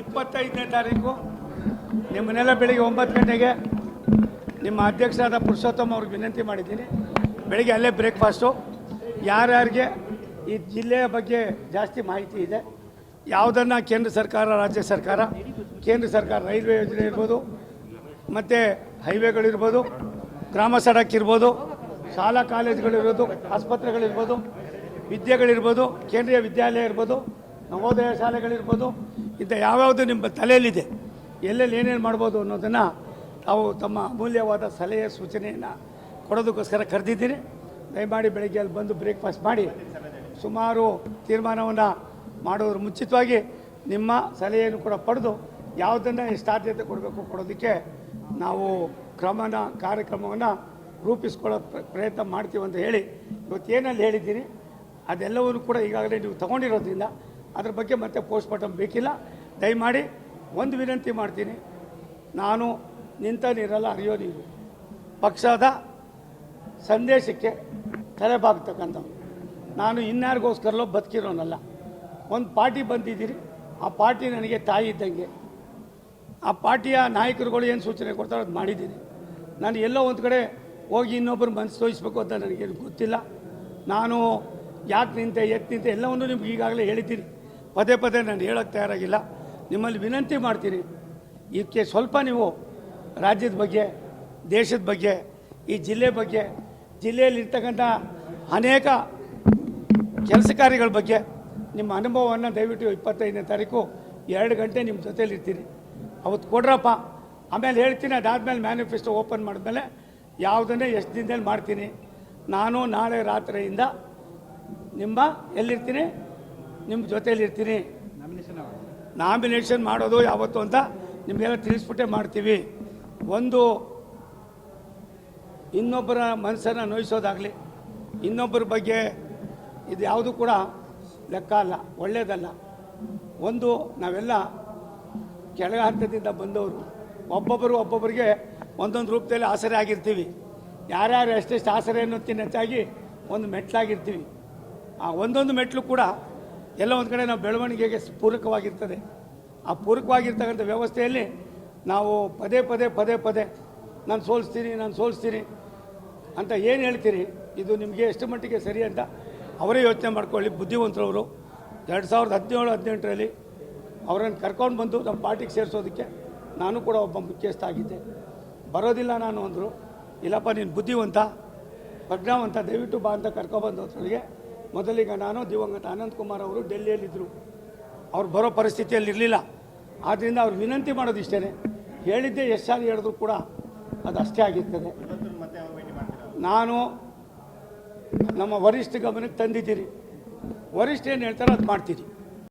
ಇಪ್ಪತ್ತೈದನೇ ತಾರೀಕು ನಿಮ್ಮನ್ನೆಲ್ಲ ಬೆಳಿಗ್ಗೆ ಒಂಬತ್ತು ಗಂಟೆಗೆ ನಿಮ್ಮ ಅಧ್ಯಕ್ಷರಾದ ಪುರುಷೋತ್ತಮ್ ಅವ್ರಿಗೆ ವಿನಂತಿ ಮಾಡಿದ್ದೀನಿ. ಬೆಳಿಗ್ಗೆ ಅಲ್ಲೇ ಬ್ರೇಕ್ಫಾಸ್ಟು. ಯಾರ್ಯಾರಿಗೆ ಈ ಜಿಲ್ಲೆಯ ಬಗ್ಗೆ ಜಾಸ್ತಿ ಮಾಹಿತಿ ಇದೆ, ಯಾವುದನ್ನು ಕೇಂದ್ರ ಸರ್ಕಾರ, ರಾಜ್ಯ ಸರ್ಕಾರ, ಕೇಂದ್ರ ಸರ್ಕಾರ ರೈಲ್ವೆ ಯೋಜನೆ ಇರ್ಬೋದು, ಮತ್ತು ಹೈವೇಗಳಿರ್ಬೋದು, ಗ್ರಾಮ ಸಡಕ್ ಇರ್ಬೋದು ಶಾಲಾ ಕಾಲೇಜುಗಳಿರ್ಬೋದು, ಆಸ್ಪತ್ರೆಗಳಿರ್ಬೋದು, ವಿದ್ಯೆಗಳಿರ್ಬೋದು, ಕೇಂದ್ರೀಯ ವಿದ್ಯಾಲಯ ಇರ್ಬೋದು ನವೋದಯ ಶಾಲೆಗಳಿರ್ಬೋದು, ಇಂಥ ಯಾವ್ಯಾವುದು ನಿಮ್ಮ ತಲೆಯಲ್ಲಿದೆ, ಎಲ್ಲೆಲ್ಲಿ ಏನೇನು ಮಾಡ್ಬೋದು ಅನ್ನೋದನ್ನು ತಾವು ತಮ್ಮ ಅಮೂಲ್ಯವಾದ ಸಲಹೆ ಸೂಚನೆಯನ್ನು ಕೊಡೋದಕ್ಕೋಸ್ಕರ ಕರೆದಿದ್ದೀನಿ ದಯಮಾಡಿ ಬೆಳಗ್ಗೆ ಅಲ್ಲಿ ಬಂದು ಬ್ರೇಕ್ಫಾಸ್ಟ್ ಮಾಡಿ, ಸುಮಾರು ತೀರ್ಮಾನವನ್ನು ಮಾಡೋದ್ರ ಮುಂಚಿತವಾಗಿ ನಿಮ್ಮ ಸಲಹೆಯನ್ನು ಕೂಡ ಪಡೆದು ಯಾವುದನ್ನು ಎಷ್ಟು ಆದ್ಯತೆ ಕೊಡಬೇಕು ಕೊಡೋದಕ್ಕೆ ನಾವು ಕ್ರಮನ, ಕಾರ್ಯಕ್ರಮವನ್ನು ರೂಪಿಸ್ಕೊಳ್ಳೋ ಪ್ರ- ಪ್ರಯತ್ನ ಮಾಡ್ತೀವಿ ಅಂತ ಹೇಳಿ, ಇವತ್ತೇನಲ್ಲಿ ಹೇಳಿದ್ದೀನಿ ಅದೆಲ್ಲವನ್ನು ಕೂಡ ಈಗಾಗಲೇ ನೀವು ತಗೊಂಡಿರೋದ್ರಿಂದ ಅದ್ರ ಬಗ್ಗೆ ಮತ್ತೆ ಪೋಸ್ಟ್ ಮಾರ್ಟಮ್ ಬೇಕಿಲ್ಲ. ದಯಮಾಡಿ ಒಂದು ವಿನಂತಿ ಮಾಡ್ತೀನಿ. ನಾನು ನಿಂತ ನೀರಲ್ಲ ಹರಿಯೋ ನೀರು ಪಕ್ಷದ ಸಂದೇಶಕ್ಕೆ ತಲೆಬಾಗ್ತಕ್ಕಂಥವ್ರು ನಾನು ಇನ್ಯಾರಿಗೋಸ್ಕರಲ್ಲೋ ಬದುಕಿರೋನಲ್ಲ. ಒಂದು ಪಾರ್ಟಿ ಬಂದಿದ್ದೀರಿ. ಆ ಪಾರ್ಟಿ ನನಗೆ ತಾಯಿ ಇದ್ದಂಗೆ. ಆ ಪಾರ್ಟಿಯ ನಾಯಕರುಗಳು ಏನು ಸೂಚನೆ ಕೊಡ್ತಾರೋ ಅದು ಮಾಡಿದ್ದೀನಿ. ನಾನು ಎಲ್ಲೋ ಒಂದು ಕಡೆ ಹೋಗಿ ಇನ್ನೊಬ್ಬರು ಮನಸ್ಸು ತೋರಿಸ್ಬೇಕು ಅಂತ ನನಗೇನು ಗೊತ್ತಿಲ್ಲ. ನಾನು ಯಾಕೆ ನಿಂತೆ ಎತ್ತು ನಿಂತೆ ಎಲ್ಲವನ್ನು ನಿಮ್ಗೆ ಈಗಾಗಲೇ ಹೇಳಿದ್ದೀನಿ. ಪದೇ ಪದೇ ನಾನು ಹೇಳೋಕ್ಕೆ ತಯಾರಾಗಿಲ್ಲ. ನಿಮ್ಮಲ್ಲಿ ವಿನಂತಿ ಮಾಡ್ತೀನಿ. ಇದಕ್ಕೆ ಸ್ವಲ್ಪ ನೀವು ರಾಜ್ಯದ ಬಗ್ಗೆ, ದೇಶದ ಬಗ್ಗೆ, ಈ ಜಿಲ್ಲೆ ಬಗ್ಗೆ, ಜಿಲ್ಲೆಯಲ್ಲಿರ್ತಕ್ಕಂಥ ಅನೇಕ ಕೆಲಸ ಕಾರ್ಯಗಳ ಬಗ್ಗೆ ನಿಮ್ಮ ಅನುಭವವನ್ನು ದಯವಿಟ್ಟು ಇಪ್ಪತ್ತೈದನೇ ತಾರೀಕು ಎರಡು ಗಂಟೆ ನಿಮ್ಮ ಜೊತೆಯಲ್ಲಿರ್ತೀನಿ. ಅವತ್ತು ಕೊಡ್ರಪ್ಪ. ಆಮೇಲೆ ಹೇಳ್ತೀನಿ, ಅದಾದಮೇಲೆ ಮ್ಯಾನಿಫೆಸ್ಟೋ ಓಪನ್ ಮಾಡಿದ್ಮೇಲೆ ಯಾವುದನ್ನೇ ಎಷ್ಟು ದಿನದಲ್ಲಿ ಮಾಡ್ತೀನಿ. ನಾನು ನಾಳೆ ರಾತ್ರಿಯಿಂದ ನಿಮ್ಮ ಎಲ್ಲಿರ್ತೀನಿ? ನಿಮ್ಮ ಜೊತೆಯಲ್ಲಿರ್ತೀನಿ ನಾಮಿನೇಷನ್ ಮಾಡೋದು ಯಾವತ್ತು ಅಂತ ನಿಮಗೆಲ್ಲ ತಿಳಿಸ್ಬಿಟ್ಟೆ ಮಾಡ್ತೀವಿ. ಒಂದು ಇನ್ನೊಬ್ಬರ ಮನಸ್ಸನ್ನು ನೋಯಿಸೋದಾಗಲಿ ಇನ್ನೊಬ್ಬರ ಬಗ್ಗೆ ಇದು ಯಾವುದು ಕೂಡ ಲೆಕ್ಕ ಅಲ್ಲ ಒಳ್ಳೆಯದಲ್ಲ ಒಂದು ನಾವೆಲ್ಲ ಕೆಳಗೆ ಹಂತದಿಂದ ಬಂದವರು. ಒಬ್ಬೊಬ್ಬರು ಒಬ್ಬೊಬ್ಬರಿಗೆ ಒಂದೊಂದು ರೂಪದಲ್ಲಿ ಆಸರೆ ಆಗಿರ್ತೀವಿ. ಯಾರ್ಯಾರು ಎಷ್ಟೆಷ್ಟು ಆಸರೆ ಅನ್ನೋದಕ್ಕಿಂತ ಹೆಚ್ಚಾಗಿ ಒಂದು ಮೆಟ್ಲಾಗಿರ್ತೀವಿ. ಆ ಒಂದೊಂದು ಮೆಟ್ಲು ಕೂಡ ಎಲ್ಲ ಒಂದು ಕಡೆ ನಾವು ಬೆಳವಣಿಗೆಗೆ ಪೂರಕವಾಗಿರ್ತದೆ. ಆ ಪೂರಕವಾಗಿರ್ತಕ್ಕಂಥ ವ್ಯವಸ್ಥೆಯಲ್ಲಿ ನಾವು ಪದೇ ಪದೇ ಪದೇ ಪದೇ ನಾನು ಸೋಲಿಸ್ತೀನಿ ನಾನು ಸೋಲಿಸ್ತೀನಿ ಅಂತ ಏನು ಹೇಳ್ತೀರಿ? ಇದು ನಿಮಗೆ ಎಷ್ಟು ಮಟ್ಟಿಗೆ ಸರಿ ಅಂತ ಅವರೇ ಯೋಚನೆ ಮಾಡ್ಕೊಳ್ಳಿ. ಬುದ್ಧಿವಂತರವರು ಎರಡು ಸಾವಿರದ ಹದಿನೇಳು, ಹದಿನೆಂಟರಲ್ಲಿ ಅವರನ್ನು ಕರ್ಕೊಂಡು ಬಂದು ನಮ್ಮ ಪಾರ್ಟಿಗೆ ಸೇರಿಸೋದಕ್ಕೆ ನಾನು ಕೂಡ ಒಬ್ಬ ಮುಖ್ಯಸ್ಥ ಆಗಿದ್ದೆ. ಬರೋದಿಲ್ಲ ನಾನು ಅಂದರು, ಇಲ್ಲಪ್ಪ ನೀನು ಬುದ್ಧಿವಂತ, ಪ್ರಜ್ಞಾವಂತ ದಯವಿಟ್ಟು ಬಾ ಅಂತ ಕರ್ಕೊಬಂದು ಅದ್ರೊಳಗೆ ಮೊದಲಿಗೆ ನಾನು ದಿವಂಗತ ಅನಂತ್ ಕುಮಾರ್ ಅವರು ಡೆಲ್ಲಿಯಲ್ಲಿದ್ದರು. ಅವ್ರು ಬರೋ ಪರಿಸ್ಥಿತಿಯಲ್ಲಿ ಇರಲಿಲ್ಲ. ಆದ್ದರಿಂದ ಅವ್ರು ವಿನಂತಿ ಮಾಡೋದು ಇಷ್ಟೇ ಹೇಳಿದ್ದೆ ಎಷ್ಟು ಹೇಳಿದ್ರು ಕೂಡ ಅದು ಅಷ್ಟೇ ಆಗಿರ್ತದೆ. ನಾನು ನಮ್ಮ ವರಿಷ್ಠ ಗಮನಕ್ಕೆ ತಂದಿದ್ದೀರಿ. ವರಿಷ್ಠ ಏನು ಹೇಳ್ತಾರೋ ಅದು ಮಾಡ್ತೀನಿ